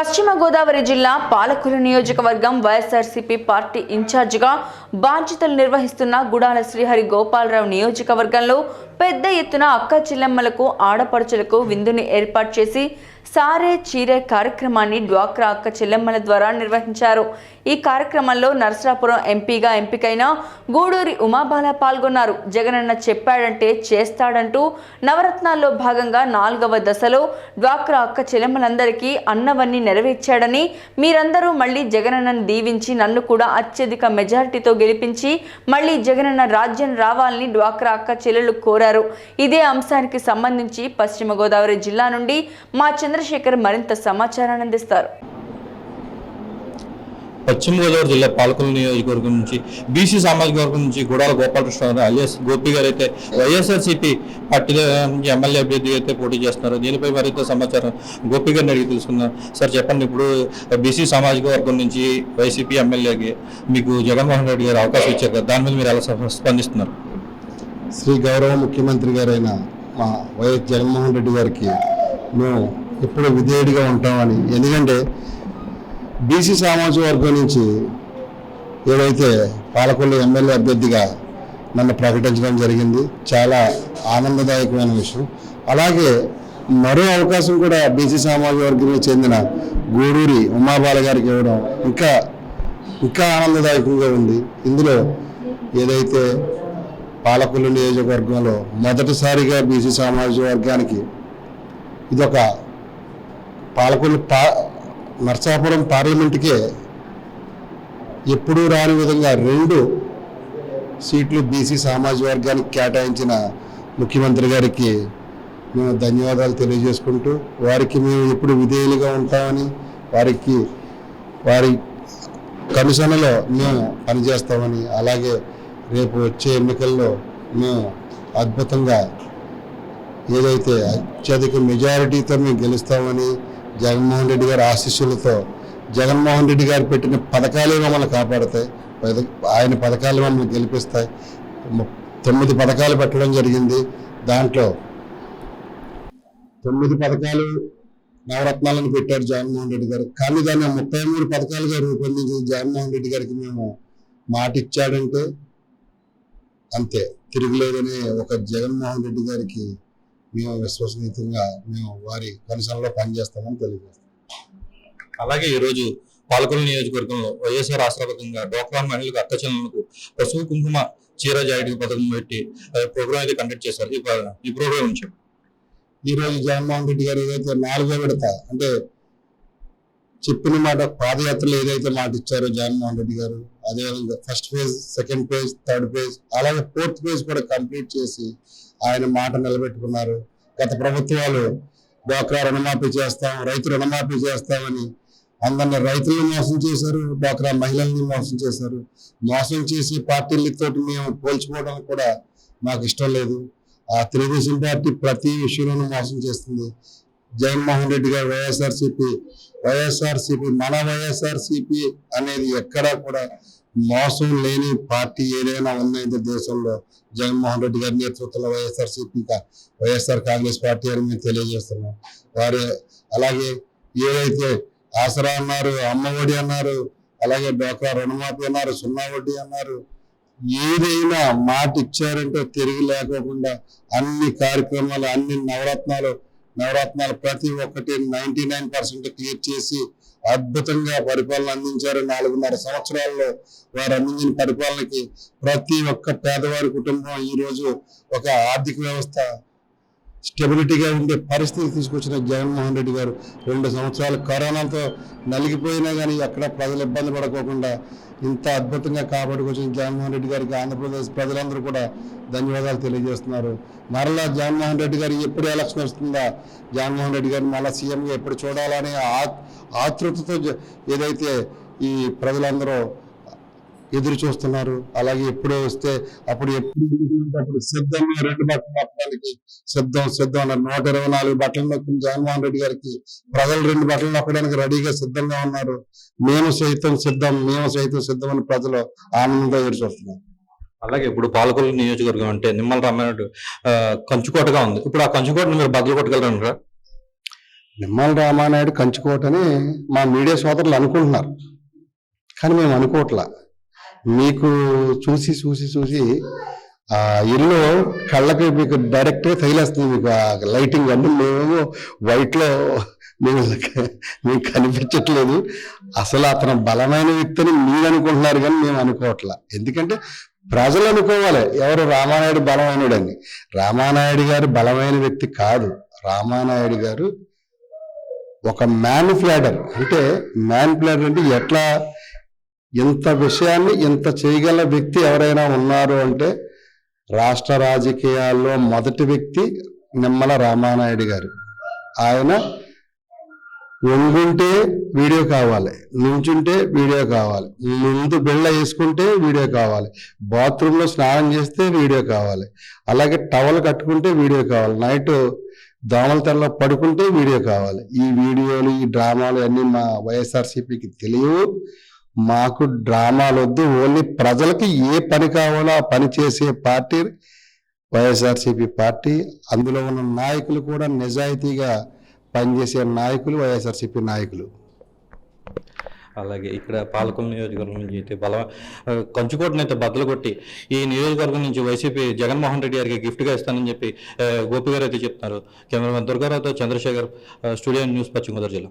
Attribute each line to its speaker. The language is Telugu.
Speaker 1: పశ్చిమ గోదావరి జిల్లా పాలకుల నియోజకవర్గం వైఎస్ఆర్సీపీ పార్టీ ఇన్ఛార్జిగా బాధ్యతలు నిర్వహిస్తున్న గుడాల శ్రీహరి గోపాలరావు నియోజకవర్గంలో పెద్ద ఎత్తున అక్క చెల్లెమ్మలకు ఆడపడుచులకు విందుని ఏర్పాటు చేసి సారే చీరే కార్యక్రమాన్ని డ్వాక్రా అక్క చెల్లెమ్మల ద్వారా నిర్వహించారు. ఈ కార్యక్రమంలో నరసరాపురం ఎంపీగా ఎంపికైన గూడూరి ఉమాబాల పాల్గొన్నారు. జగనన్న చెప్పాడంటే చేస్తాడంటూ నవరత్నాల్లో భాగంగా నాలుగవ దశలో డ్వాక్రా అక్క చెల్లెమ్మలందరికీ అన్నవన్నీ నెరవేర్చాడని మీరందరూ మళ్ళీ జగనన్నను దీవించి నన్ను కూడా అత్యధిక మెజారిటీతో గెలిపించి మళ్ళీ జగనన్న రాజ్యం రావాలని డ్వాక్రా అక్క చెల్లెలు కోరారు. ఇదే అంశానికి సంబంధించి పశ్చిమ గోదావరి జిల్లా నుండి మా చంద్రశేఖర్ మరింత సమాచారాన్ని అందిస్తారు.
Speaker 2: పశ్చిమ గోదావరి జిల్లా పాలకుల నియోజకవర్గం నుంచి బీసీ సామాజిక వర్గం నుంచి గుడాల గోపాలకృష్ణ గారు అలియాస్ గోపి గారు అయితే వైఎస్ఆర్సీపీ పార్టీలో నుంచి ఎమ్మెల్యే అభ్యర్థి అయితే పోటీ చేస్తున్నారు. దీనిపై మరింత సమాచారం గోపి గారిని అడిగి తెలుసుకుందాం. సార్ చెప్పండి ఇప్పుడు బీసీ సామాజిక వర్గం నుంచి వైసీపీ ఎమ్మెల్యేకి మీకు జగన్మోహన్ రెడ్డి గారు అవకాశం ఇచ్చారు కదా దాని మీద మీరు ఎలా స్ప- స్పందిస్తున్నారు?
Speaker 3: శ్రీ గౌరవ ముఖ్యమంత్రి గారైన మా వైఎస్ జగన్మోహన్ రెడ్డి గారికి మేము ఎప్పుడు విధేయుడిగా ఉంటామని. ఎందుకంటే బీసీ సామాజిక వర్గం నుంచి ఏదైతే పాలకొల్లు ఎమ్మెల్యే అభ్యర్థిగా నన్ను ప్రకటించడం జరిగింది చాలా ఆనందదాయకమైన విషయం. అలాగే మరో అవకాశం కూడా బీసీ సామాజిక వర్గానికి చెందిన గూడూరి ఉమాబాల గారికి ఇవ్వడం ఇంకా ఇంకా ఆనందదాయకంగా ఉంది. ఇందులో ఏదైతే పాలకొల్లు నియోజకవర్గంలో మొదటిసారిగా బీసీ సామాజిక వర్గానికి ఇదొక పాలకొల్లు పా నర్సాపురం పార్లమెంటుకే ఎప్పుడూ రాని విధంగా రెండు సీట్లు బీసీ సామాజిక వర్గానికి కేటాయించిన ముఖ్యమంత్రి గారికి మేము ధన్యవాదాలు తెలియజేసుకుంటూ వారికి మేము ఎప్పుడు విధేయులుగా ఉంటామని వారికి వారి కమిషన్లో మేము పనిచేస్తామని అలాగే రేపు వచ్చే ఎన్నికల్లో మేము అద్భుతంగా ఏదైతే అత్యధిక మెజారిటీతో మేము గెలుస్తామని జగన్మోహన్ రెడ్డి గారి ఆశీస్సులతో జగన్మోహన్ రెడ్డి గారు పెట్టిన పథకాలే మమ్మల్ని కాపాడతాయి. ఆయన పథకాలు మమ్మల్ని గెలిపిస్తాయి. తొమ్మిది పథకాలు పెట్టడం జరిగింది. దాంట్లో తొమ్మిది పథకాలు నవరత్నాలను పెట్టారు జగన్మోహన్ రెడ్డి గారు. కానీ దాన్ని ముప్పై మూడు పథకాలుగా రూపొందించింది జగన్మోహన్ రెడ్డి గారికి మేము మాట ఇచ్చాడంటే అంతే. తిరుగులేదని ఒక జగన్మోహన్ రెడ్డి గారికి మేము విశ్వసనీయంగా మేము వారి కనీసంలో పనిచేస్తామని తెలియజేస్తాం.
Speaker 2: అలాగే ఈరోజు పాలకొల్లు నియోజకవర్గంలో వైఎస్ఆర్ ఆశ్రపకంగా డోక్రా మహిళలకు అక్క చెల్లెలకు పశువు కుంకుమ చీర జాయితీ పథకం పెట్టి ప్రోగ్రామ్ అయితే కండక్ట్ చేశారు. ఈ ప్ర- ఈ ప్రోగ్రామ్ నుంచి.
Speaker 3: ఈ రోజు జగన్మోహన్ రెడ్డి గారు ఏదైతే నాలుగో విడత అంటే చెప్పిన మాట పాదయాత్రలో ఏదైతే మాట ఇచ్చారో జగన్మోహన్ రెడ్డి గారు అదేవిధంగా first phase second phase third phase అలాగే ఫోర్త్ ఫేజ్ కూడా కంప్లీట్ చేసి ఆయన మాట నిలబెట్టుకున్నారు. గత ప్రభుత్వాలు డ్వాక్రా రుణమాఫీ చేస్తాం రైతు రుణమాఫీ చేస్తామని అందరిని రైతులను మోసం చేశారు డ్వాక్రా మహిళల్ని మోసం చేశారు. మోసం చేసి పార్టీలతో మేము పోల్చుకోవడం కూడా మాకు ఇష్టం లేదు. ఆ తెలుగుదేశం పార్టీ ప్రతి విషయంలోనూ మోసం చేస్తుంది. జగన్మోహన్ రెడ్డి గారు వైఎస్ఆర్సీపీ వైఎస్ఆర్సిపి మన వైఎస్ఆర్సిపి అనేది ఎక్కడా కూడా మోసం లేని పార్టీ ఏదైనా ఉందంటే దేశంలో జగన్మోహన్ రెడ్డి గారి నేతృత్వంలో వైఎస్ఆర్సీపీ వైఎస్ఆర్ కాంగ్రెస్ పార్టీ అని మేము తెలియజేస్తున్నాం. వారు అలాగే ఏదైతే ఆసరా అన్నారు అమ్మఒడి అన్నారు అలాగే డోక్రా రుణమాఫీ అన్నారు సున్నా వడ్డీ అన్నారు ఏదైనా మాట ఇచ్చారంటే తిరిగి లేకోకుండా అన్ని కార్యక్రమాలు అన్ని నవరత్నాలు నవరత్నాలు ప్రతి ఒక్కటి నైన్టీ నైన్ పర్సెంట్ క్లియర్ చేసి అద్భుతంగా పరిపాలన అందించారు. నాలుగున్నర సంవత్సరాల్లో వారు అందించిన పరిపాలనకి ప్రతి ఒక్క పేదవారి కుటుంబం ఈ రోజు ఒక ఆర్థిక వ్యవస్థ స్టెబిలిటీగా ఉండే పరిస్థితి తీసుకొచ్చిన జగన్మోహన్ రెడ్డి గారు రెండు సంవత్సరాలు కరోనాతో నలిగిపోయినా కానీ ఎక్కడ ప్రజలు ఇబ్బంది పడకోకుండా ఇంత అద్భుతంగా కాపాడుకొచ్చిన జగన్మోహన్ రెడ్డి గారికి ఆంధ్రప్రదేశ్ ప్రజలందరూ కూడా ధన్యవాదాలు తెలియజేస్తున్నారు. మరలా జగన్మోహన్ రెడ్డి గారు ఎప్పుడు ఎలక్షన్ వస్తుందా? జగన్మోహన్ రెడ్డి గారిని మళ్ళీ సీఎంగా ఎప్పుడు చూడాలనే ఆ- ఆతృతతో ఏదైతే ఈ ప్రజలందరూ ఎదురు చూస్తున్నారు. అలాగే ఎప్పుడో వస్తే అప్పుడు ఎప్పుడు సిద్ధంగా రెండు బట్టలు నొక్కడానికి సిద్ధం సిద్ధం అన్నారు. నూట ఇరవై నాలుగు బట్టలు నొక్కిన జగన్మోహన్ రెడ్డి గారికి ప్రజలు రెండు బట్టలు నొక్కడానికి రెడీగా సిద్ధంగా ఉన్నారు. మేము సైతం సిద్ధం మేము సైతం సిద్ధం అని ప్రజలు ఆనందంగా ఎదురు చూస్తున్నారు.
Speaker 2: అలాగే ఇప్పుడు పాలకొల్లు నియోజకవర్గం అంటే నిమ్మల రామారెడ్డి కంచుకోటగా ఉంది. ఇప్పుడు ఆ కంచుకోటను మీరు బదులు కొట్టగలరంటారా?
Speaker 3: నిమ్మల రామానాయుడు కంచుకోవటని మా మీడియా సోదరులు అనుకుంటున్నారు. కానీ మేము అనుకోవట్లా. మీకు చూసి చూసి చూసి ఆ ఇల్లు కళ్ళకి మీకు డైరెక్ట్గా తగిలేస్తుంది మీకు. ఆ లైటింగ్ అంటే మేము వైట్లో మేము మీకు కనిపించట్లేదు. అసలు అతను బలమైన వ్యక్తిని మీరు అనుకుంటున్నారు కానీ మేము అనుకోవట్లా. ఎందుకంటే ప్రజలు అనుకోవాలి. ఎవరు రామానాయుడు అని రామానాయుడు గారు బలమైన వ్యక్తి కాదు. రామానాయుడు గారు ఒక మ్యాన్ ప్లాడర్ అంటే మ్యాన్ ప్లాడర్ అంటే ఎట్లా ఇంత విషయాన్ని ఇంత చేయగల వ్యక్తి ఎవరైనా ఉన్నారు అంటే రాష్ట్ర రాజకీయాల్లో మొదటి వ్యక్తి నిమ్మల రామానాయుడు గారు. ఆయన వంగుంటే వీడియో కావాలి నుంచుంటే వీడియో కావాలి ముందు బిళ్ళ వేసుకుంటే వీడియో కావాలి బాత్రూంలో స్నానం చేస్తే వీడియో కావాలి అలాగే టవల్ కట్టుకుంటే వీడియో కావాలి నైట్ దోమల తెల్ల పడుకుంటే వీడియో కావాలి. ఈ వీడియోలు ఈ డ్రామాలు అన్నీ మా వైఎస్ఆర్సీపీకి తెలియవు. మాకు డ్రామాలు వద్దు ఓన్లీ ప్రజలకి ఏ పని కావాలో ఆ పని చేసే పార్టీ వైఎస్ఆర్సీపీ పార్టీ అందులో ఉన్న నాయకులు కూడా నిజాయితీగా పనిచేసే నాయకులు వైఎస్ఆర్సీపీ నాయకులు.
Speaker 2: అలాగే ఇక్కడ పాలకొం నియోజకవర్గం నుంచి అయితే బల ఆ, కంచుకోటను అయితే బద్దలు కొట్టి ఈ నియోజకవర్గం నుంచి వైసీపీ జగన్మోహన్ రెడ్డి గారికి గిఫ్ట్గా ఇస్తానని చెప్పి గోపి గారు అయితే చెప్తున్నారు. కెమెరామెన్ దుర్గారావుతో చంద్రశేఖర్ స్టూడియో న్యూస్ పశ్చిమ గోదావరి జిల్లా.